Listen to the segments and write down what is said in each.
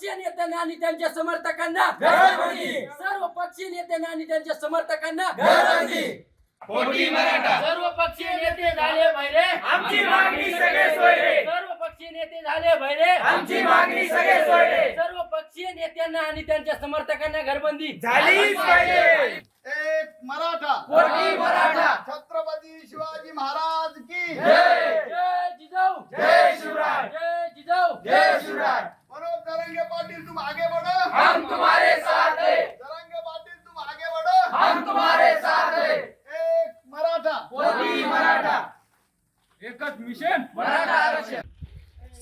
पक्षीय नेत्यांना आणि त्यांच्या समर्थकांना. घरबंदी. सर्व पक्षीय नेत्यांना आणि त्यांच्या समर्थकांना. घरबंदी. पोटी मराठा. सर्व पक्षीय नेते झाले भैरे. आमची मागणी सगळे सोयरे. सर्व पक्षीय नेते झाले भैरे. आमची मागणी सगळे सोयरे. सर्व पक्षीय नेत्यांना आणि त्यांच्या समर्थकांना घरबंदी. झालीच पाहिजे. एक मराठा. पोटी मराठा. छत्रपती शिवाजी महाराज की जय. जय जिजाऊ. जय शिवराय. जय जिजाऊ. जय शिवराय. मनोज तरंगे पाटील तुम आगे बढ़ो। हम तुम्हारे साथ हैं। पाटील तुम आगे बढ़ो। हम तुम्हारे साथ हैं। एक मराठा। पोटी मराठा। एकच मिशन मराठा आरक्षण।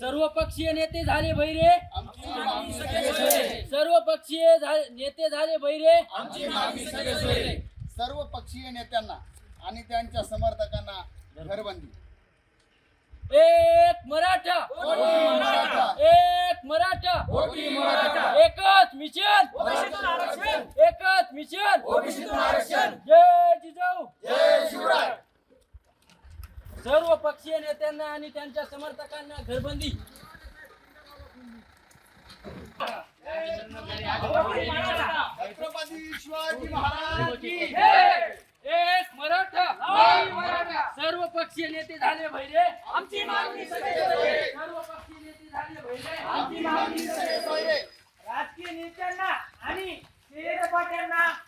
सर्व पक्षीय नेते झाले भैरे। आमची मागणी सगळे सोयरे. सर्व पक्षीय झा- नेते झाले भैरे। आमची मागणी सगळे सोयरे. सर्व पक्षीय नेत्यांना आणि त्यांच्या समर्थकांना घरबंदी. एक मराठा. मराठा. एक मराठा पोटी मराठा एकच मिशन. ओबीसीतून आरक्षण. एकच मिशन. ओबीसीतून आरक्षण. जय जिजाऊ. जय शिवराय. सर्व पक्षीय नेत्यांना आणि त्यांच्या समर्थकांना घरबंदी. छत्रपती शिवाजी महाराज की एक मराठा. सर्व पक्षीय नेते झाले भैरे. आमची मागणी सगळे सर्व पक्षीय नेते झाले भैरे आमची मागणी सगळे सोयरे. राजकीय नेत्यांना आणि पाट्यांना घरबंदी झालीच पाहिजे